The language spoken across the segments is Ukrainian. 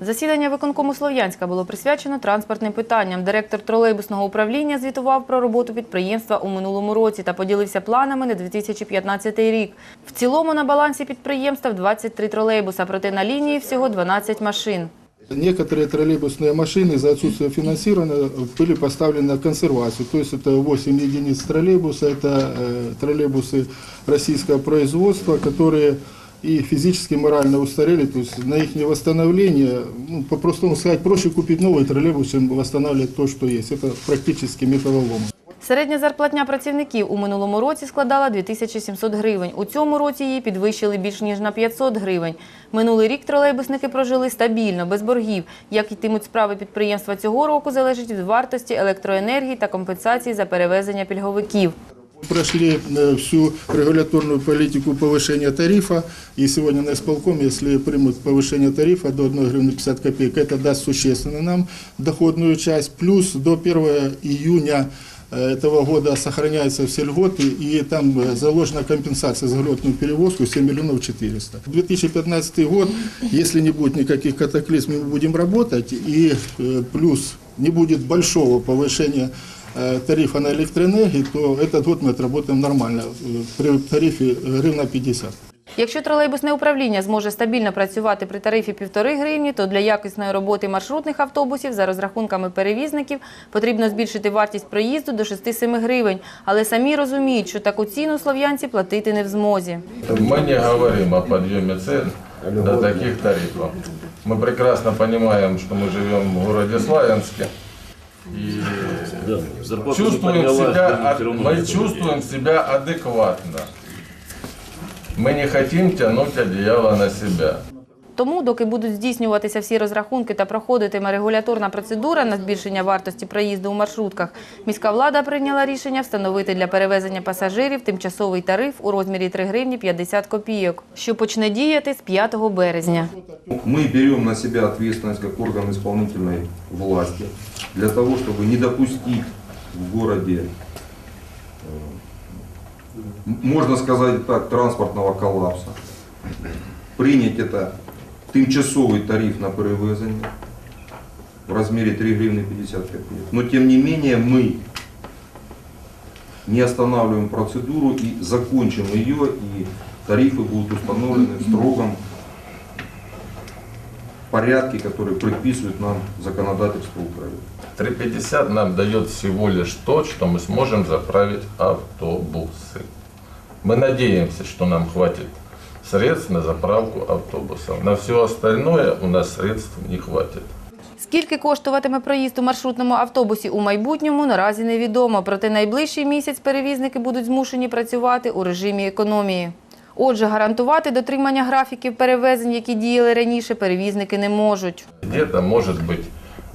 Засідання виконкому Слов'янська було присвячено транспортним питанням. Директор тролейбусного управління звітував про роботу підприємства у минулому році та поділився планами на 2015 рік. В цілому на балансі підприємства 23 тролейбуса, проте на лінії всього 12 машин. Некоторые троллейбусные машины из-за отсутствия финансирования были поставлены на консервацию. То есть это 8 единиц троллейбуса, это э, троллейбусы российского производства, которые и физически, морально устарели. То есть на их восстановление, ну, по-простому сказать, проще купить новый троллейбус, чем восстанавливать то, что есть. Это практически металлолом. Середня зарплатня працівників у минулому році складала 2700 гривень. У цьому році її підвищили більш ніж на 500 гривень. Минулий рік тролейбусники прожили стабільно, без боргів. Як йтимуть справи підприємства цього року, залежить від вартості електроенергії та компенсації за перевезення пільговиків. Прошли э, всю регуляторную политику повышения тарифа, и сегодня на исполком, если примут повышение тарифа до 1 гривны 50 копеек, это даст существенно нам доходную часть, плюс до 1 июня э, этого года сохраняются все льготы, и там э, заложена компенсация за льготную перевозку 7 миллионов 400. 2015 год, если не будет никаких катаклизм, мы будем работать, и э, плюс не будет большого повышения э, тарифа на электроэнергию, то этот год мы отработаем нормально э, при тарифе э, гривна 50. Якщо тролейбусне управління зможе стабільно працювати при тарифі 1,5 гривні, то для якісної роботи маршрутних автобусів за розрахунками перевізників потрібно збільшити вартість проїзду до 6-7 гривень. Але самі розуміють, що таку ціну слов'янці платити не в змозі. Мы не говорим о подъеме цен до таких тарифов. Мы прекрасно понимаем, что мы живем в городе Славянске. И Зарплата чувствуем себя, мы чувствуем себя адекватно. Мы не хотим тянуть одеяло на себя. Тому, доки будуть здійснюватися всі розрахунки та проходитиме регуляторна процедура на збільшення вартості проїзду у маршрутках, міська влада прийняла рішення встановити для перевезення пасажирів тимчасовий тариф у розмірі 3 гривні 50 копійок, що почне діяти з 5 березня. Мы берем на себя ответственность как орган исполнительной власти для того, чтобы не допустить в городе, э, м- можно сказать так, транспортного коллапса. Принять это тимчасовый тариф на перевезення в размере 3 гривны 50 копеек. Но тем не менее мы не останавливаем процедуру и закончим ее, и тарифы будут установлены в строгом порядке, который предписывает нам законодательство Украины. 3,50 нам дает всего лишь то, что мы сможем заправить автобусы. Мы надеемся, что нам хватит средств на заправку автобусов. На все остальное у нас средств не хватит. Скільки коштуватиме проїзд у маршрутному автобусі у майбутньому, наразі невідомо. Проте найближчий місяць перевізники будуть змушені працювати у режимі економії. Отже, гарантувати дотримання графіків перевезень, які діяли раніше, перевізники не можуть. Где-то, может быть,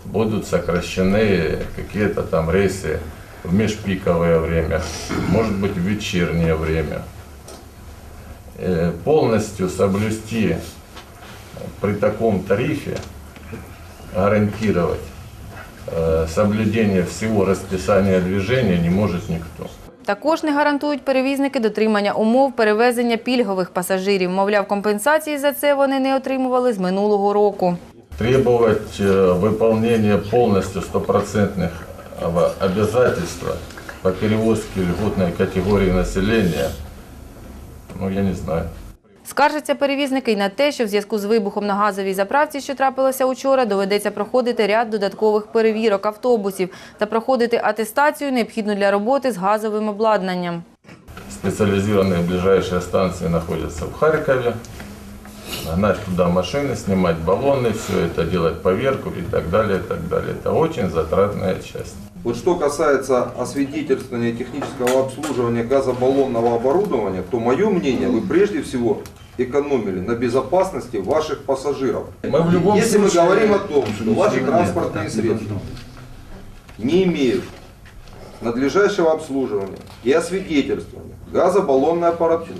будут сокращены какие-то там рейсы в межпиковое время, может быть, в вечернее время. Э, Полностью соблюсти при таком тарифе, гарантировать э, соблюдение всего расписания движения не может никто. Також не гарантують перевізники дотримання умов перевезення пільгових пасажирів. Мовляв, компенсації за це вони не отримували з минулого року. Требовать э, выполнения полностью стопроцентных обязательства по перевозке льготной категории населения, ну я не знаю. Скаржаться перевізники й на те, що в зв'язку з вибухом на газовій заправці, що трапилося учора, доведеться проходити ряд додаткових перевірок автобусів та проходити атестацію, необхідну для роботи з газовим обладнанням. Специализированные ближайшие станции находятся в Харькове. Гнать туда машины, снимать баллоны, все это делать поверку и так далее, и так далее. Это очень затратная часть. Вот что касается освидетельствования технического обслуживания газобаллонного оборудования, то мое мнение, вы прежде всего экономили на безопасности ваших пассажиров. Мы в любом Если мы случае- говорим о том, что ваши транспортные средства не имеют надлежащего обслуживания и освидетельствования газобаллонной аппаратуры,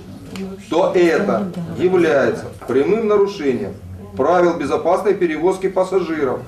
то это является прямым нарушением правил безопасной перевозки пассажиров